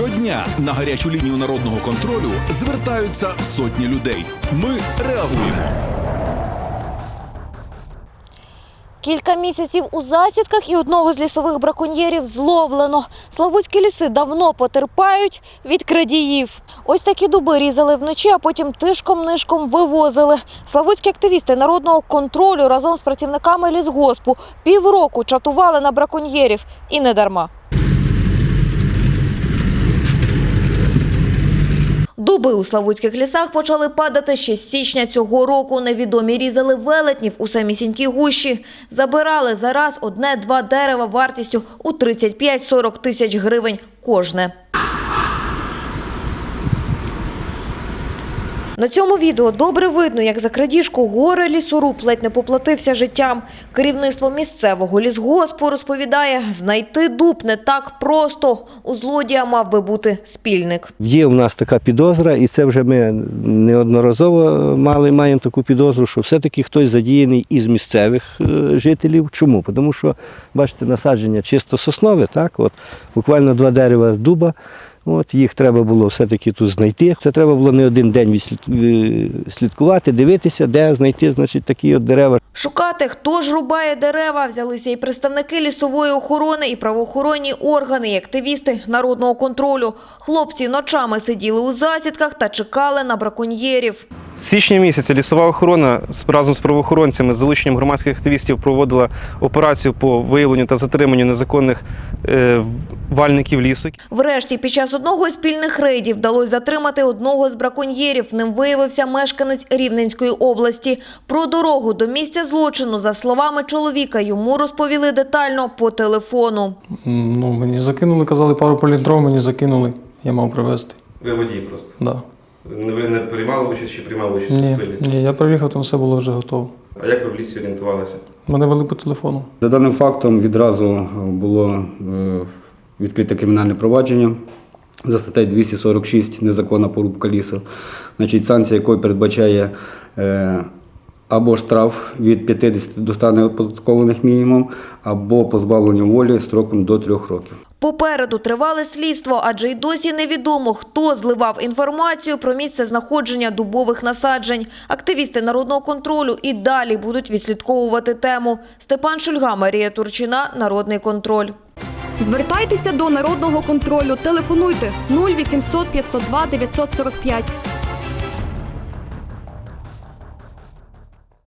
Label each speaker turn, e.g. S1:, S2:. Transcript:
S1: Щодня на гарячу лінію народного контролю звертаються сотні людей. Ми реагуємо.
S2: Кілька місяців у засідках і одного з лісових браконьєрів зловлено. Славутські ліси давно потерпають від крадіїв. Ось такі дуби різали вночі, а потім тишком-нишком вивозили. Славутські активісти народного контролю разом з працівниками лісгоспу півроку чатували на браконьєрів. І не дарма. Дуби у славутських лісах почали падати ще з січня цього року. Невідомі різали велетнів у самісінькій гущі. Забирали за раз одне-два дерева вартістю у 35-40 тисяч гривень кожне. На цьому відео добре видно, як за крадіжку горе лісоруб ледь не поплатився життям. Керівництво місцевого лісгоспу розповідає, знайти дуб не так просто. У злодія мав би бути спільник.
S3: Є у нас така підозра, і це вже ми неодноразово мали, маємо таку підозру, що все-таки хтось задіяний із місцевих е, жителів. Чому? Тому що, бачите, насадження чисто соснове, так? От, буквально два дерева дуба. От, їх треба було все-таки тут знайти. Це треба було не один день е, слідкувати, дивитися, де знайти значить, такі от дерева.
S2: Шукати, хто ж рубає дерева, взялися і представники лісової охорони, і правоохоронні органи, і активісти народного контролю. Хлопці ночами сиділи у засідках та чекали на браконьєрів.
S4: З січня місяця лісова охорона разом з правоохоронцями з залученням громадських активістів проводила операцію по виявленню та затриманню незаконних е, вальників лісу.
S2: Врешті, під час одного із спільних рейдів вдалося затримати одного з браконьєрів. Ним виявився мешканець Рівненської області. Про дорогу до місця злочину, за словами чоловіка, йому розповіли детально по телефону.
S5: Ну, мені закинули, казали, пару політров мені закинули, я мав привезти.
S4: Ви водій просто.
S5: Да.
S4: Ви не приймали участь чи приймали участь
S5: Ні, ні, я приїхав, там все було вже готово.
S4: А як ви в лісі орієнтувалися?
S5: Мене вели по телефону.
S6: За даним фактом відразу було е, відкрите кримінальне провадження за статтею 246 незаконна порубка лісу, значить, санкція якої передбачає е, або штраф від 50 до 100 неоподаткованих мінімум, або позбавлення волі строком до 3 років.
S2: Попереду тривале слідство, адже й досі невідомо, хто зливав інформацію про місце знаходження дубових насаджень. Активісти народного контролю і далі будуть відслідковувати тему. Степан Шульга, Марія Турчина, Народний контроль.
S7: Звертайтеся до народного контролю. Телефонуйте 0800 502 945